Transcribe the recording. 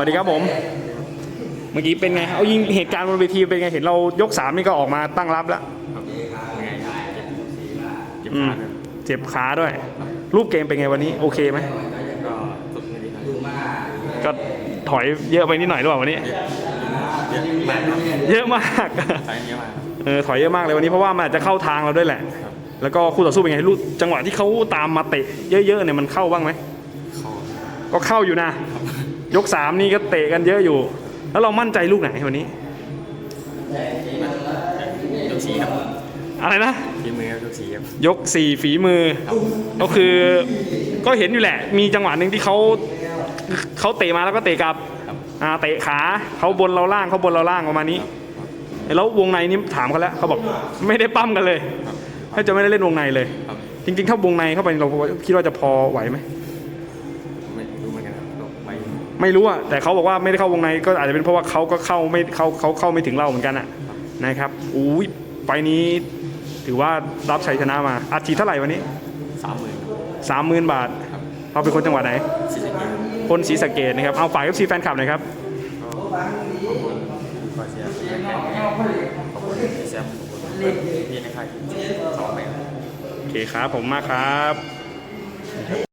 วัสดีครับผม เมื่อกี้เป็นไง เอายิงเหตุการณ์บนเวทีเป็นไง เห็นเรายกสามนี่ก็ออกมาตั้งรับแล้วครับยังไงครับเจ็บอืมขาด้วยเจ็บขาด้วย รูปเกมเป็นไงวันนี้โอเคไหมก็สุดไม่ดีครับก็ถอยเยอะไปนิดหน่อยหรือเปล่าวันนี้ เยอะมากครับเยอะมากใช้เยอะมากครับเออถอยเยอะมากเลยวันนี้เพราะว่ามันอาจจะเข้าทางเราด้วยแหละครับแล้วก็คู่ต่อสู้เป็นไงลูกจังหวะที่เขาตามมาเตะเยอะๆเนี่ยมันเข้าบ้างไหมเข้าก็เข้าอยู่นะ ยกสามนี่ก็เตะกันเยอะอยู่ แล้วเรามั่นใจลูกไหนวันนี้ ยกสีครับอะไรนะทีมือครับยกสีครับยกสี่ฝีมือ ก็คือก็เห็นอยู่แหละ มีจังหวะหนึ่งที่เขาเขาเตะมาแล้วก็เตะกลับครับอ่าเตะขาเขาบนเราล่างเขาบนเราล่างประมาณนี้ แล้ววงในนี่ถามเขาแล้วเขาบอกไม่ได้ปั้มกันเลยครับเขาจะไม่ได้เล่นวงในเลยครับจริงๆถ้าวงในเข้าไปเราคิดว่าจะพอไหวไหมไม่ ไปไม่รู้อะแต่เขาบอกว่าไม่ได้เข้าวงในก็อาจจะเป็นเพราะว่าเขาก็เข้าไม่เขาเขาเข้าไม่ถึงเราเหมือนกันอะนะครับอุ้ยไฟล์นี้ถือว่ารับชัยชนะมาอาชีพเท่าไหร่วันนี้สามหมื่นสามหมื่นบาทครับเราเป็นคนจังหวัดไหนสี่สิบเกมคนศรีสะเกดนะครับเอาฝ่าย FC แฟนคลับหน่อยครับก็ขอบคุณคอยเชียร์เป็นแรงใจขอบคุณพี่แซมขอบคุณพี่ในค่ายทีมสองไปครับโอเคครับผมมากครับ